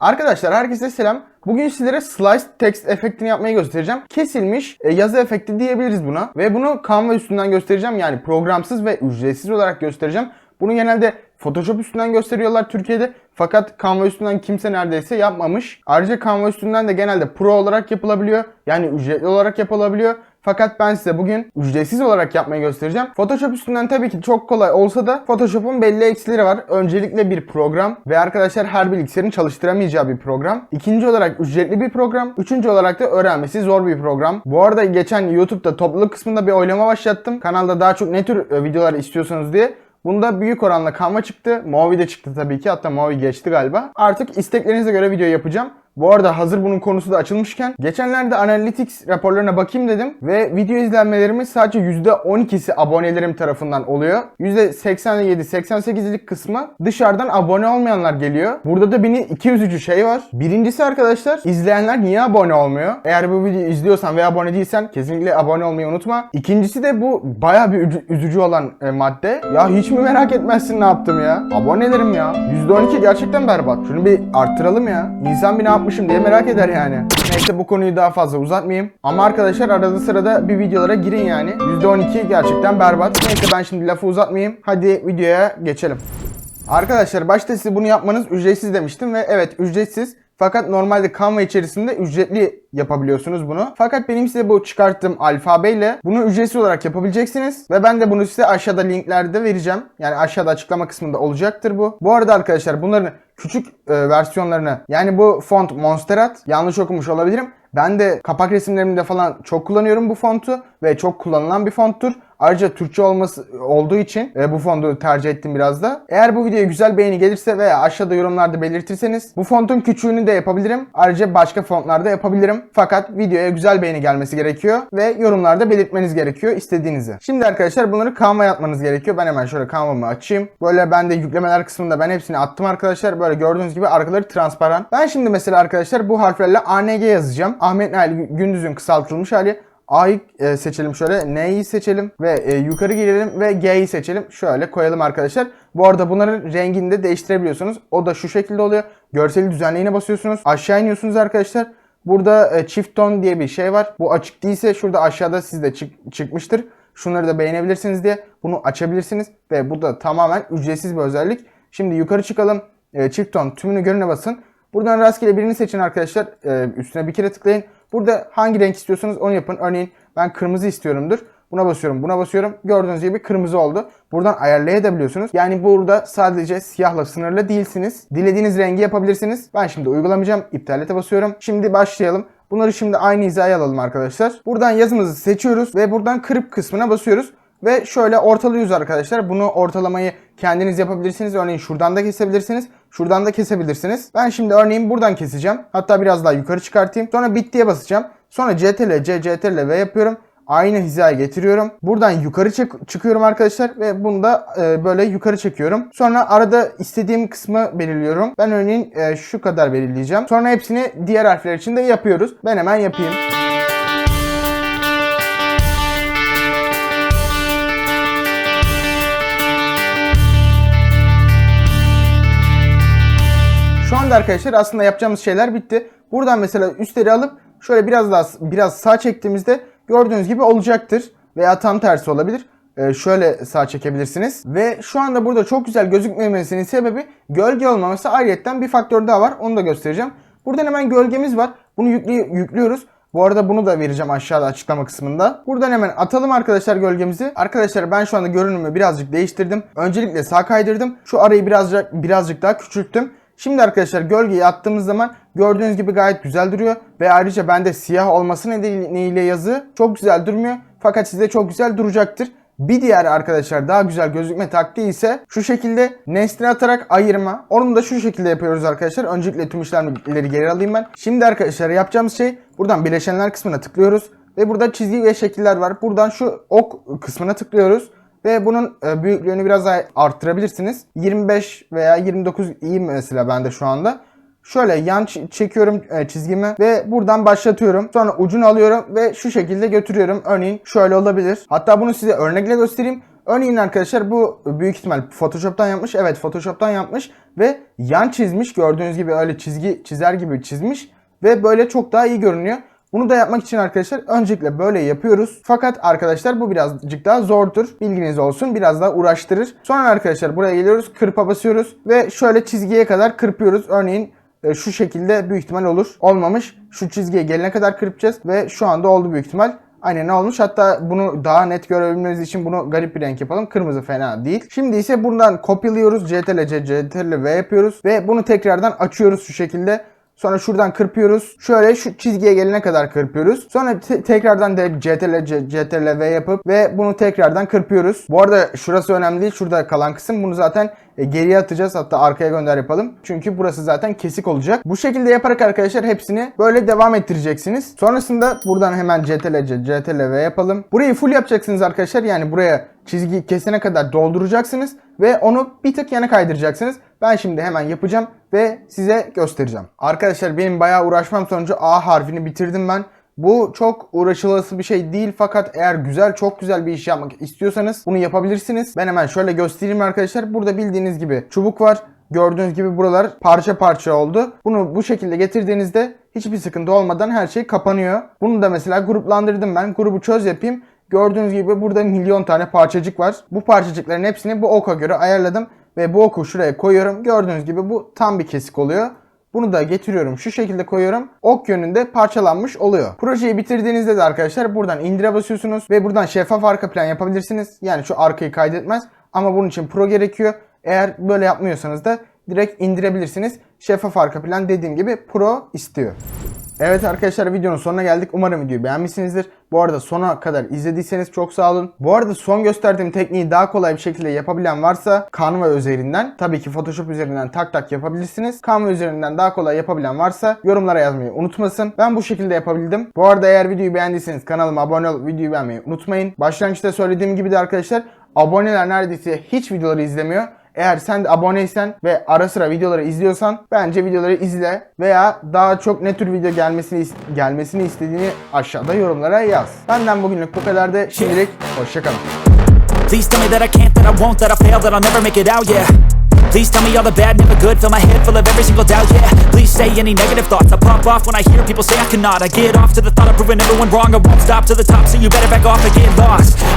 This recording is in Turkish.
Arkadaşlar herkese selam. Bugün sizlere slice text efektini yapmayı göstereceğim. Kesilmiş e, yazı efekti diyebiliriz buna. Ve bunu Canva üstünden göstereceğim. Yani programsız ve ücretsiz olarak göstereceğim. Bunu genelde Photoshop üstünden gösteriyorlar Türkiye'de. Fakat Canva üstünden kimse neredeyse yapmamış. Ayrıca Canva üstünden de genelde pro olarak yapılabiliyor. Yani ücretli olarak yapılabiliyor. Fakat ben size bugün ücretsiz olarak yapmayı göstereceğim. Photoshop üstünden tabii ki çok kolay olsa da Photoshop'un belli eksileri var. Öncelikle bir program ve arkadaşlar her bilgisayarın çalıştıramayacağı bir program. İkinci olarak ücretli bir program. Üçüncü olarak da öğrenmesi zor bir program. Bu arada geçen YouTube'da topluluk kısmında bir oylama başlattım. Kanalda daha çok ne tür e, videolar istiyorsanız diye. Bunda büyük oranla Canva çıktı. Movi de çıktı tabii ki. Hatta Movi geçti galiba. Artık isteklerinize göre video yapacağım. Bu arada hazır bunun konusu da açılmışken geçenlerde Analytics raporlarına bakayım dedim ve video izlenmelerimiz sadece %12'si abonelerim tarafından oluyor. %87-88'lik kısmı dışarıdan abone olmayanlar geliyor. Burada da beni iki üzücü şey var. Birincisi arkadaşlar izleyenler niye abone olmuyor? Eğer bu videoyu izliyorsan ve abone değilsen kesinlikle abone olmayı unutma. İkincisi de bu baya bir ücü- üzücü olan e, madde. Ya hiç mi merak etmezsin ne yaptım ya? Abonelerim ya. %12 gerçekten berbat. Şunu bir arttıralım ya. İnsan bir ne yapmışım diye merak eder yani. Neyse bu konuyu daha fazla uzatmayayım. Ama arkadaşlar arada sırada bir videolara girin yani. %12 gerçekten berbat. Neyse ben şimdi lafı uzatmayayım. Hadi videoya geçelim. Arkadaşlar başta size bunu yapmanız ücretsiz demiştim ve evet ücretsiz. Fakat normalde Canva içerisinde ücretli yapabiliyorsunuz bunu. Fakat benim size bu çıkarttığım alfabeyle bunu ücretsiz olarak yapabileceksiniz. Ve ben de bunu size aşağıda linklerde vereceğim. Yani aşağıda açıklama kısmında olacaktır bu. Bu arada arkadaşlar bunların küçük e, versiyonlarını yani bu font Monsterrat yanlış okumuş olabilirim. Ben de kapak resimlerimde falan çok kullanıyorum bu fontu ve çok kullanılan bir fonttur. Ayrıca Türkçe olması olduğu için e, bu fontu tercih ettim biraz da. Eğer bu videoya güzel beğeni gelirse veya aşağıda yorumlarda belirtirseniz bu fontun küçüğünü de yapabilirim. Ayrıca başka fontlarda yapabilirim. Fakat videoya güzel beğeni gelmesi gerekiyor ve yorumlarda belirtmeniz gerekiyor istediğinizi. Şimdi arkadaşlar bunları Canva'ya atmanız gerekiyor. Ben hemen şöyle Canva'mı açayım. Böyle ben de yüklemeler kısmında ben hepsini attım arkadaşlar. Böyle gördüğünüz gibi arkaları transparan. Ben şimdi mesela arkadaşlar bu harflerle ANG yazacağım. Ahmet Nail Gündüz'ün kısaltılmış hali. A'yı e, seçelim şöyle. N'yi seçelim ve e, yukarı girelim ve G'yi seçelim. Şöyle koyalım arkadaşlar. Bu arada bunların rengini de değiştirebiliyorsunuz. O da şu şekilde oluyor. Görseli düzenleyine basıyorsunuz. Aşağı iniyorsunuz arkadaşlar. Burada e, çift ton diye bir şey var. Bu açık değilse şurada aşağıda sizde çık- çıkmıştır. Şunları da beğenebilirsiniz diye bunu açabilirsiniz. Ve bu da tamamen ücretsiz bir özellik. Şimdi yukarı çıkalım. E, çift ton tümünü görüne basın. Buradan rastgele birini seçin arkadaşlar. E, üstüne bir kere tıklayın. Burada hangi renk istiyorsanız onu yapın. Örneğin ben kırmızı istiyorumdur. Buna basıyorum, buna basıyorum. Gördüğünüz gibi kırmızı oldu. Buradan ayarlayabiliyorsunuz. Yani burada sadece siyahla sınırlı değilsiniz. Dilediğiniz rengi yapabilirsiniz. Ben şimdi uygulamayacağım. İptalete basıyorum. Şimdi başlayalım. Bunları şimdi aynı hizaya alalım arkadaşlar. Buradan yazımızı seçiyoruz ve buradan kırıp kısmına basıyoruz. Ve şöyle ortalıyoruz arkadaşlar. Bunu ortalamayı kendiniz yapabilirsiniz. Örneğin şuradan da kesebilirsiniz. Şuradan da kesebilirsiniz. Ben şimdi örneğin buradan keseceğim. Hatta biraz daha yukarı çıkartayım. Sonra bittiye basacağım. Sonra CTRL C, CTRL V yapıyorum. Aynı hizaya getiriyorum. Buradan yukarı çık- çıkıyorum arkadaşlar ve bunu da e, böyle yukarı çekiyorum. Sonra arada istediğim kısmı belirliyorum. Ben örneğin e, şu kadar belirleyeceğim. Sonra hepsini diğer harfler için de yapıyoruz. Ben hemen yapayım. Anda arkadaşlar aslında yapacağımız şeyler bitti. Buradan mesela üstleri alıp şöyle biraz daha biraz sağ çektiğimizde gördüğünüz gibi olacaktır. Veya tam tersi olabilir. Ee, şöyle sağ çekebilirsiniz. Ve şu anda burada çok güzel gözükmemesinin sebebi gölge olmaması. Ayrıyetten bir faktör daha var. Onu da göstereceğim. Buradan hemen gölgemiz var. Bunu yüklü- yüklüyoruz. Bu arada bunu da vereceğim aşağıda açıklama kısmında. Buradan hemen atalım arkadaşlar gölgemizi. Arkadaşlar ben şu anda görünümü birazcık değiştirdim. Öncelikle sağ kaydırdım. Şu arayı birazcık birazcık daha küçülttüm. Şimdi arkadaşlar gölgeyi attığımız zaman gördüğünüz gibi gayet güzel duruyor. Ve ayrıca bende siyah olması nedeniyle yazı çok güzel durmuyor. Fakat sizde çok güzel duracaktır. Bir diğer arkadaşlar daha güzel gözükme taktiği ise şu şekilde nesne atarak ayırma. Onu da şu şekilde yapıyoruz arkadaşlar. Öncelikle tüm işlemleri geri alayım ben. Şimdi arkadaşlar yapacağımız şey buradan bileşenler kısmına tıklıyoruz. Ve burada çizgi ve şekiller var. Buradan şu ok kısmına tıklıyoruz. Ve bunun e, büyüklüğünü biraz daha arttırabilirsiniz. 25 veya 29 iyi mesela bende şu anda. Şöyle yan çekiyorum e, çizgimi ve buradan başlatıyorum. Sonra ucunu alıyorum ve şu şekilde götürüyorum. Örneğin şöyle olabilir. Hatta bunu size örnekle göstereyim. Örneğin arkadaşlar bu büyük ihtimal Photoshop'tan yapmış. Evet Photoshop'tan yapmış ve yan çizmiş. Gördüğünüz gibi öyle çizgi çizer gibi çizmiş ve böyle çok daha iyi görünüyor. Bunu da yapmak için arkadaşlar öncelikle böyle yapıyoruz. Fakat arkadaşlar bu birazcık daha zordur. Bilginiz olsun. Biraz daha uğraştırır. Sonra arkadaşlar buraya geliyoruz. Kırpa basıyoruz ve şöyle çizgiye kadar kırpıyoruz. Örneğin e, şu şekilde büyük ihtimal olur. Olmamış. Şu çizgiye gelene kadar kırpacağız ve şu anda oldu büyük ihtimal. Aynen ne olmuş. Hatta bunu daha net görebilmeniz için bunu garip bir renk yapalım. Kırmızı fena değil. Şimdi ise buradan kopyalıyoruz. CTRL C, CTRL V yapıyoruz. Ve bunu tekrardan açıyoruz şu şekilde. Sonra şuradan kırpıyoruz. Şöyle şu çizgiye gelene kadar kırpıyoruz. Sonra te- tekrardan da CTRL CTRL V yapıp ve bunu tekrardan kırpıyoruz. Bu arada şurası önemli değil. Şurada kalan kısım bunu zaten e, geriye atacağız. Hatta arkaya gönder yapalım. Çünkü burası zaten kesik olacak. Bu şekilde yaparak arkadaşlar hepsini böyle devam ettireceksiniz. Sonrasında buradan hemen CTRL CTRL V yapalım. Burayı full yapacaksınız arkadaşlar. Yani buraya çizgi kesene kadar dolduracaksınız ve onu bir tık yana kaydıracaksınız. Ben şimdi hemen yapacağım ve size göstereceğim. Arkadaşlar benim bayağı uğraşmam sonucu A harfini bitirdim ben. Bu çok uğraşılası bir şey değil fakat eğer güzel çok güzel bir iş yapmak istiyorsanız bunu yapabilirsiniz. Ben hemen şöyle göstereyim arkadaşlar. Burada bildiğiniz gibi çubuk var. Gördüğünüz gibi buralar parça parça oldu. Bunu bu şekilde getirdiğinizde hiçbir sıkıntı olmadan her şey kapanıyor. Bunu da mesela gruplandırdım ben. Grubu çöz yapayım. Gördüğünüz gibi burada milyon tane parçacık var. Bu parçacıkların hepsini bu oka göre ayarladım. Ve bu oku şuraya koyuyorum. Gördüğünüz gibi bu tam bir kesik oluyor. Bunu da getiriyorum şu şekilde koyuyorum. Ok yönünde parçalanmış oluyor. Projeyi bitirdiğinizde de arkadaşlar buradan indire basıyorsunuz ve buradan şeffaf arka plan yapabilirsiniz. Yani şu arkayı kaydetmez ama bunun için pro gerekiyor. Eğer böyle yapmıyorsanız da direkt indirebilirsiniz. Şeffaf arka plan dediğim gibi pro istiyor. Evet arkadaşlar videonun sonuna geldik. Umarım videoyu beğenmişsinizdir. Bu arada sona kadar izlediyseniz çok sağ olun. Bu arada son gösterdiğim tekniği daha kolay bir şekilde yapabilen varsa Canva üzerinden tabii ki Photoshop üzerinden tak tak yapabilirsiniz. Canva üzerinden daha kolay yapabilen varsa yorumlara yazmayı unutmasın. Ben bu şekilde yapabildim. Bu arada eğer videoyu beğendiyseniz kanalıma abone olup videoyu beğenmeyi unutmayın. Başlangıçta söylediğim gibi de arkadaşlar aboneler neredeyse hiç videoları izlemiyor. Eğer sen de aboneysen ve ara sıra videoları izliyorsan bence videoları izle veya daha çok ne tür video gelmesini gelmesini istediğini aşağıda yorumlara yaz. Benden bugünlük bu kadar da şimdilik hoşçakalın. Please tell me that I can't, that I won't, that I fail, that I'll never make it out, yeah. Please tell me all the bad, never good, fill my head full of every single doubt, yeah. Please say any negative thoughts, I pop off when I hear people say I cannot. I get off to the thought of proving everyone wrong, I won't stop to the top, so you better back off and get lost